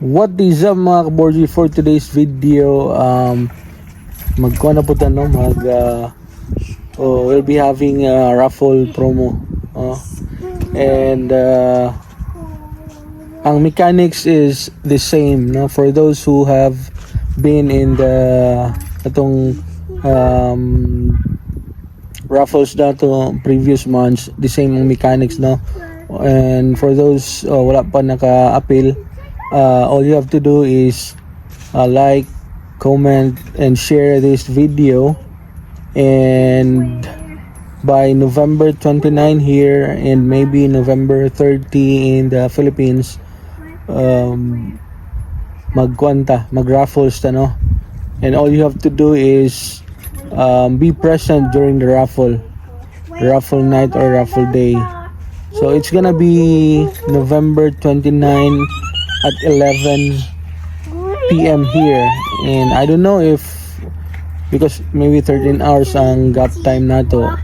What is up mga kaborgi for today's video? Um, magkuha na po tayo, no? Mag, uh, oh, we'll be having a raffle promo. Oh. And, uh, ang mechanics is the same, no? For those who have been in the, itong, um, raffles na to previous months, the same mechanics, no? And for those uh, wala pa naka-appeal, uh, all you have to do is uh, like, comment, and share this video. And by November 29 here and maybe November 30 in the Philippines, um, magkwanta, mag-raffles? And all you have to do is um, be present during the raffle, raffle night or raffle day. So it's gonna be November 29 at 11 p.m. here, and I don't know if because maybe 13 hours ang gap time na to.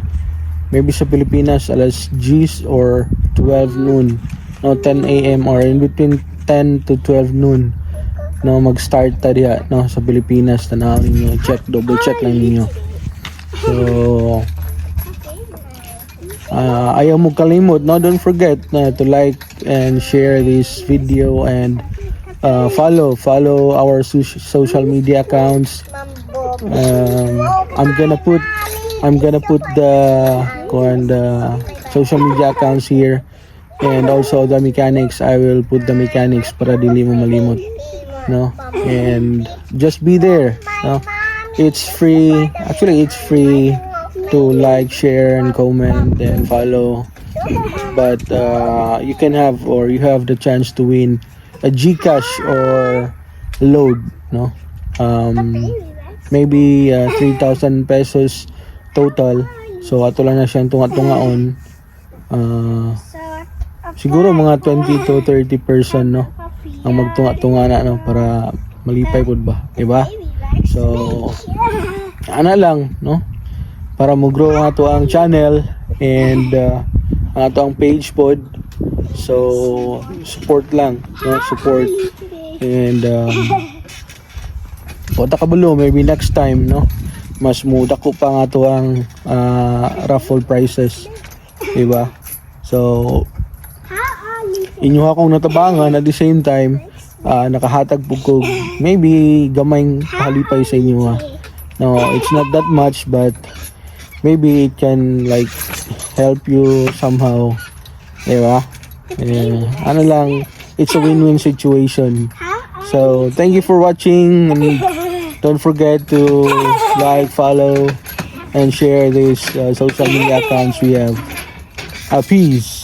Maybe sa Pilipinas alas 10 or 12 noon, no 10 a.m. or in between 10 to 12 noon no mag-start ta diha no sa Pilipinas tanawin niyo check double check lang ninyo so uh, ayaw mo kalimot no? Don't forget na to like and share this video and uh, follow follow our so- social media accounts. Um, I'm gonna put I'm gonna put the on the social media accounts here and also the mechanics. I will put the mechanics para dili mo malimot no? And just be there no? It's free actually it's free to like share and comment and follow. But uh, you can have or you have the chance to win a Gcash or load no? Um maybe uh, 3,000 pesos total. So ato lang na siyang tunga-tungaon. Uh, siguro mga 20 to 30 person no? Ang magtunga-tunga na no? Para malipay pud ba diba? So ana lang no para mo grow ang ato ang channel and uh, ang ato ang page pod so support lang no support and um, Punta ka bulo, maybe next time, no? Mas muda ko pa nga to ang ah, raffle prizes. Diba? So, inyo akong natabangan at the same time, ah, nakahatag po ko maybe gamayng halipay sa inyo ha. No, it's not that much but maybe it can like help you somehow. Diba? Eh, ano lang, it's a win-win situation. So, thank you for watching and don't forget to like, follow, and share these uh, social media accounts we have. Uh, peace.